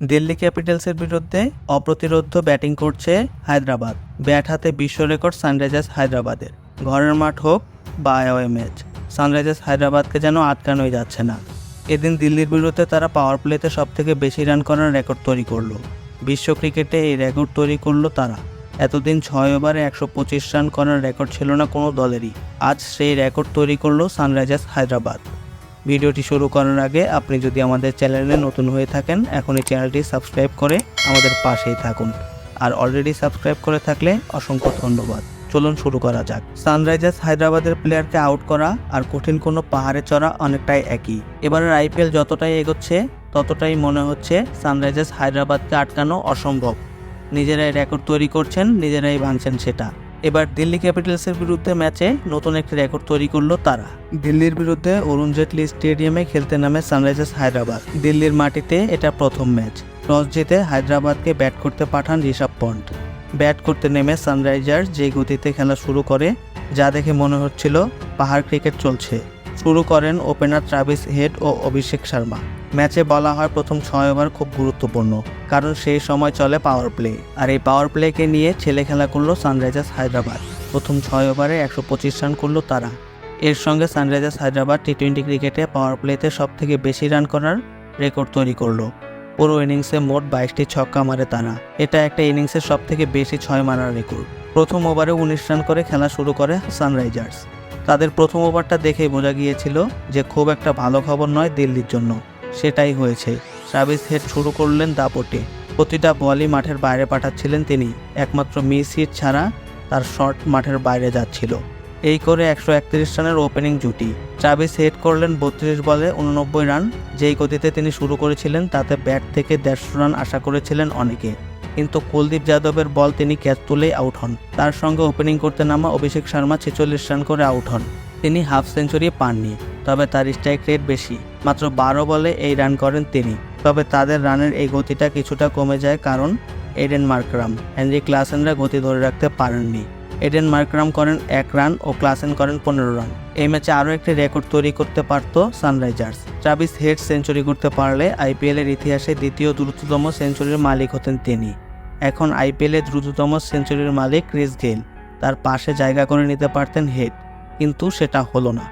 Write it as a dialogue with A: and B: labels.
A: দিল্লি ক্যাপিটালসের বিরুদ্ধে অপ্রতিরোধ্য ব্যাটিং করছে হায়দ্রাবাদ। ব্যাট হাতে বিশ্ব রেকর্ড সানরাইজার্স হায়দ্রাবাদের। ঘরের মাঠ হোক বা অ্যাওয়ে ম্যাচ, সানরাইজার্স হায়দ্রাবাদকে যেন আটকানোই যাচ্ছে না। এদিন দিল্লির বিরুদ্ধে তারা পাওয়ার প্লেতে সবথেকে বেশি রান করার রেকর্ড তৈরি করল। বিশ্ব ক্রিকেটে এই রেকর্ড তৈরি করল তারা। এতদিন ছয় ওভারে একশো পঁচিশ রান করার রেকর্ড ছিল না কোনো দলেরই। আজ সেই রেকর্ড তৈরি করল সানরাইজার্স হায়দ্রাবাদ। ভিডিওটি শুরু করার আগে আপনি যদি আমাদের চ্যানেলে নতুন হয়ে থাকেন এখন এই চ্যানেলটি সাবস্ক্রাইব করে আমাদের পাশেই থাকুন। আর অলরেডি সাবস্ক্রাইব করে থাকলে অসংখ্য ধন্যবাদ। চলুন শুরু করা যাক। সানরাইজার্স হায়দ্রাবাদের প্লেয়ারকে আউট করা আর কঠিন কোনো পাহাড়ে চড়া অনেকটাই একই। এবারের আইপিএল যতটাই এগোচ্ছে, ততটাই মনে হচ্ছে সানরাইজার্স হায়দ্রাবাদকে আটকানো অসম্ভব। নিজেরাই রেকর্ড তৈরি করছেন, নিজেরাই ভাঙছেন সেটা। এবার দিল্লি ক্যাপিটালসের বিরুদ্ধে ম্যাচে নতুন একটি রেকর্ড তৈরি করল তারা। দিল্লির বিরুদ্ধে অরুণ জেটলি স্টেডিয়ামে খেলতে নামে সানরাইজার্স হায়দ্রাবাদ। দিল্লির মাটিতে এটা প্রথম ম্যাচ। টস জিতে হায়দ্রাবাদকে ব্যাট করতে পাঠান ঋষভ পন্ট। ব্যাট করতে নেমে সানরাইজার্স যে গতিতে খেলা শুরু করে, যা দেখে মনে হচ্ছিল পাহাড় ক্রিকেট চলছে। শুরু করেন ওপেনার ট্রাভিস হেড ও অভিষেক শর্মা। ম্যাচে বলা হয় প্রথম ছয় ওভার খুব গুরুত্বপূর্ণ, কারণ সেই সময় চলে পাওয়ার প্লে আর এই পাওয়ার প্লেকে নিয়ে ছেলে খেলা করল সানরাইজার্স হায়দ্রাবাদ। প্রথম ছয় ওভারে একশো পঁচিশ রান করল তারা। এর সঙ্গে সানরাইজার্স হায়দ্রাবাদ টি টোয়েন্টি ক্রিকেটে পাওয়ার প্লেতে সব থেকে বেশি রান করার রেকর্ড তৈরি করল। পুরো ইনিংসে মোট বাইশটি ছক্কা মারে তারা। এটা একটা ইনিংসের সব থেকে বেশি ছয় মারার রেকর্ড প্রথম ওভারে উনিশ রান করে খেলা শুরু করে সানরাইজার্স। তাদের প্রথম ওভারটা দেখেই বোঝা গিয়েছিল যে খুব একটা ভালো খবর নয় দিল্লির জন্য। সেটাই হয়েছে। ট্রাভিস হেড শুরু করলেন দাপটে। প্রতিটা বলই মাঠের বাইরে পাঠাচ্ছিলেন তিনি। একমাত্র মিস হিট ছাড়া তার শট মাঠের বাইরে যাচ্ছিল। এই করে একশো একত্রিশ রানের ওপেনিং জুটি। ট্রাভিস হেড করলেন বত্রিশ বলে উননব্বই রান। যেই গতিতে তিনি শুরু করেছিলেন, তাতে ব্যাট থেকে দেড়শো রান আশা করেছিলেন অনেকে। কিন্তু কুলদীপ যাদবের বল তিনি ক্যাচ তুলেই আউট হন। তার সঙ্গে ওপেনিং করতে নামা অভিষেক শর্মা ছেচল্লিশ রান করে আউট হন। তিনি হাফ সেঞ্চুরি পাননি, তবে তার স্ট্রাইক রেট বেশি। মাত্র বারো বলে এই রান করেন তিনি, তবে তাদের রানের এই গতিটা কিছুটা কমে যায় কারণ এডেন মার্করাম। হেনরি ক্লাসেনরা গতি ধরে রাখতে পারেননি। এডেন মার্করাম করেন এক রান ও ক্লাসেন করেন পনেরো রান। এই ম্যাচে আরও একটি রেকর্ড তৈরি করতে পারত সানরাইজার্স। ট্রাভিস হেড সেঞ্চুরি করতে পারলে আইপিএলের ইতিহাসে দ্বিতীয় দ্রুততম সেঞ্চুরির মালিক হতেন তিনি। এখন আইপিএলের দ্রুততম সেঞ্চুরির মালিক ক্রিস গেল তার পাশে জায়গা করে নিতে পারতেন হেড, কিন্তু সেটা হলো না।